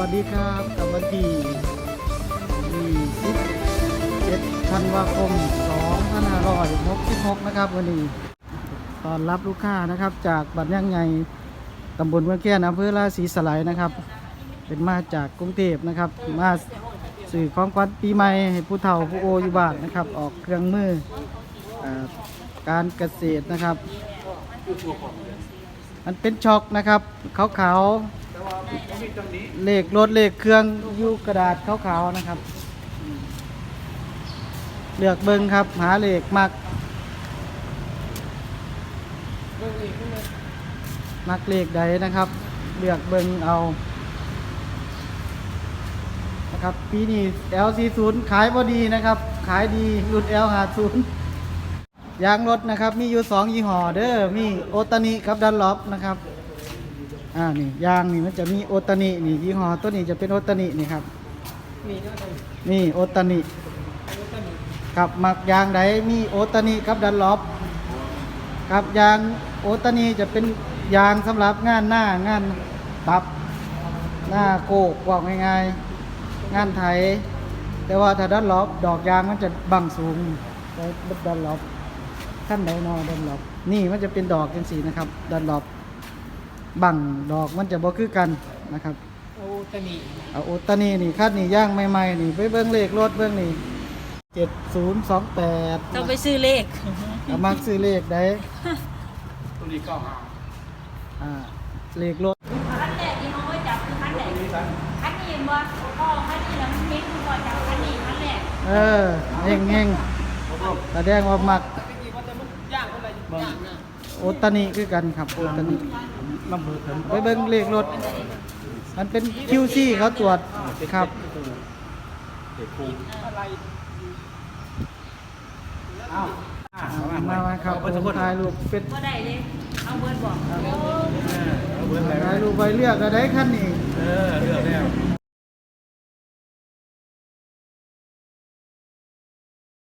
วัสดีครับกับวันที่27ธันวาคม 2566 นะครับ วันนี้ตอนรับลูกค้านะครับ จากบัตรย่างไงตำบลเมืองแก่นอำเภอราศีสไลยนะครับ เป็นมาจากกรุงเทพนะครับ มาสื่อของขวัญปีใหม่ให้ผู้เฒ่าผู้โออยู่บ้านนะครับ ออกเครื่องมืออการเกษตรนะครับ มันเป็นช็อกนะครับขาวๆ เลขรถเลขเครื่องยูกระดาษขาวๆนะครับ เลือกเบิ้งครับ หาเลขมักมักเลขใดนะครับ เลือกเบิ้งเอานะครับปีนี้ L40 ขายพอดีนะครับ ขายดีรุ่น L50 ยางรถนะครับ มีอยู่สองยี่ห้อเด้อมีโอตานิกับดันล็อปนะครับ อ่านี่ยางนี่มันจะมีโอตานินี่ยี่ห้อตัวนี้จะเป็นโอตานินี่ครับนี่โอตานิกับหมักยางใดมีโอตานิกับดันล็อปกับยางโอตานิจะเป็นยางสำหรับงานหน้างานตับ หน้าโกกว่าง่ายๆงานไถ แต่ว่าถ้าดันล็อปดอกยางมันจะบังสูงแต่ดันล็อปขั้นไดนอดันหลบนี่มันจะเป็นดอกจังสีนะครับดันหลบ บังดอกมันจะบ่คือกันนะครับโอ้ตะนีเอาโอตานี่นี่คัดนี่ย่างใหม่ๆนี่ไปเบิ้งเลขรถเบิ้งนี่เจ็ดศูนย์สองแปดต้องไปซื้อเลขมักซื้อเลขได้ตัวนี้ก็หาอ่าเลขรถคันแรกที่เขาไว้จับคือคันแรกคันนี้บ่พ่อคันนี้แล้วมันเฮ็ดคือบ่จับคันนี้คันแรกเออเฮงเฮงแสดงว่ามักย่างอะไรย่างนะโอตานี่คือกันครับโอตานี่ ลำเบอร์เพิ่นไปเบิ้งเลขรถ มันเป็น QC เขาตรวจครับ เด็กครูอะไรอ้าวมามาครับผมถ่ายรูปเป็นบ่ได้เลยเอาเบิดบอก เอาเบอร์อะไรถ่ายรูปไปเลือกอะไรขั้นนี้ เออเลือกแล้ว